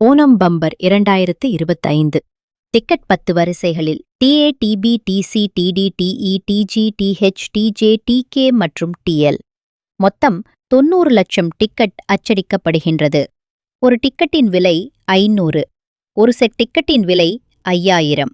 Onam bumper இரண்டாயிரத்து இருபத்தைந்து. Ticket பத்து வரிசைகளில் TA TB TC TD TE TG TH TJ TK மற்றும் டிஎல் மொத்தம் தொன்னூறு லட்சம் டிக்கெட் அச்சடிக்கப்படுகின்றது. ஒரு டிக்கெட்டின் விலை ஐநூறு. ஒரு செட் டிக்கெட்டின் விலை ஐயாயிரம்.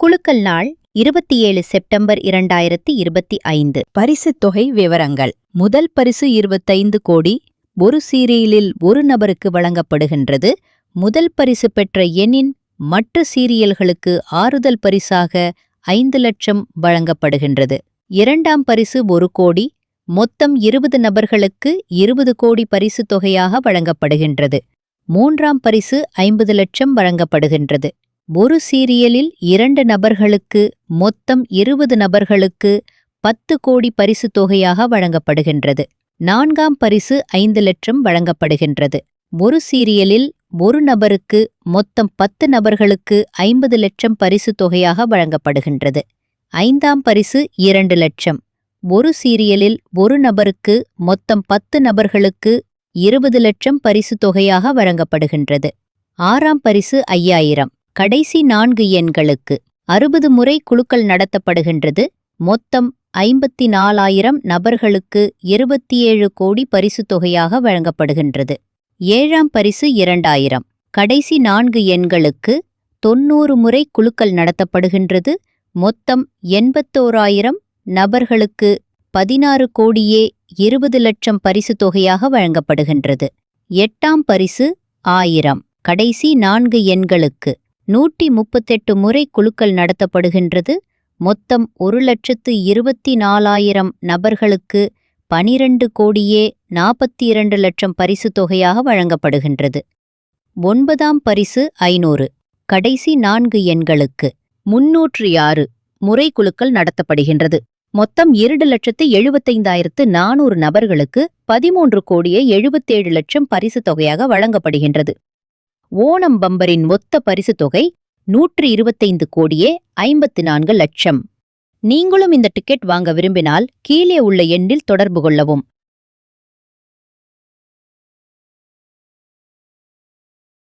குழுக்கள் நாள் இருபத்தி ஏழு செப்டம்பர் இரண்டாயிரத்தி இருபத்தி ஐந்து பரிசுத் தொகை விவரங்கள். முதல் பரிசு இருபத்தைந்து கோடி ஒரு சீரியலில் ஒரு நபருக்கு வழங்கப்படுகின்றது. முதல் பரிசு பெற்ற எண்ணின் மற்ற சீரியல்களுக்கு ஆறுதல் பரிசாக ஐந்து லட்சம் வழங்கப்படுகின்றது. இரண்டாம் பரிசு ஒரு கோடி மொத்தம் இருபது நபர்களுக்கு இருபது கோடி பரிசு தொகையாக வழங்கப்படுகின்றது. மூன்றாம் பரிசு ஐம்பது லட்சம் வழங்கப்படுகின்றது. ஒரு சீரியலில் இரண்டு நபர்களுக்கு மொத்தம் இருபது நபர்களுக்கு பத்து கோடி பரிசு தொகையாக வழங்கப்படுகின்றது. நான்காம் பரிசு ஐந்து லட்சம் வழங்கப்படுகின்றது. ஒரு சீரியலில் ஒரு நபருக்கு மொத்தம் பத்து நபர்களுக்கு ஐம்பது லட்சம் பரிசு தொகையாக வழங்கப்படுகின்றது. ஐந்தாம் பரிசு இரண்டு லட்சம். ஒரு சீரியலில் ஒரு நபருக்கு மொத்தம் பத்து நபர்களுக்கு இருபது லட்சம் பரிசு தொகையாக வழங்கப்படுகின்றது. ஆறாம் பரிசு ஐயாயிரம். கடைசி நான்கு எண்களுக்கு அறுபது முறை குழுக்கள் நடத்தப்படுகின்றது. மொத்தம் ஐம்பத்தி நாலாயிரம் நபர்களுக்கு இருபத்தி ஏழு கோடி பரிசு தொகையாக வழங்கப்படுகின்றது. ஏழாம் பரிசு இரண்டாயிரம். கடைசி நான்கு எண்களுக்கு தொன்னூறு முறை குழுக்கள் நடத்தப்படுகின்றது. மொத்தம் எண்பத்தோராயிரம் நபர்களுக்கு பதினாறு கோடியே இருபது லட்சம் பரிசு தொகையாக வழங்கப்படுகின்றது. எட்டாம் பரிசு ஆயிரம். கடைசி நான்கு எண்களுக்கு நூற்றி முப்பத்தெட்டு முறை குழுக்கள் நடத்தப்படுகின்றது. மொத்தம் ஒரு லட்சத்து இருபத்தி நாலாயிரம் நபர்களுக்கு பனிரண்டு கோடியே நாற்பத்தி இரண்டு லட்சம் பரிசு தொகையாக வழங்கப்படுகின்றது. ஒன்பதாம் பரிசு ஐநூறு. கடைசி நான்கு எண்களுக்கு முன்னூற்றி ஆறு முறை குழுக்கள் நடத்தப்படுகின்றது. மொத்தம் இரண்டு லட்சத்து எழுபத்தைந்தாயிரத்து நானூறு நபர்களுக்கு பதிமூன்று கோடியே எழுபத்தேழு லட்சம் பரிசு தொகையாக வழங்கப்படுகின்றது. ஓணம் பம்பரின் மொத்த பரிசு தொகை நூற்று இருபத்தைந்து கோடியே ஐம்பத்து நான்கு லட்சம். நீங்களும் இந்த டிக்கெட் வாங்க விரும்பினால் கீழே உள்ள எண்ணில் தொடர்பு கொள்ளவும்.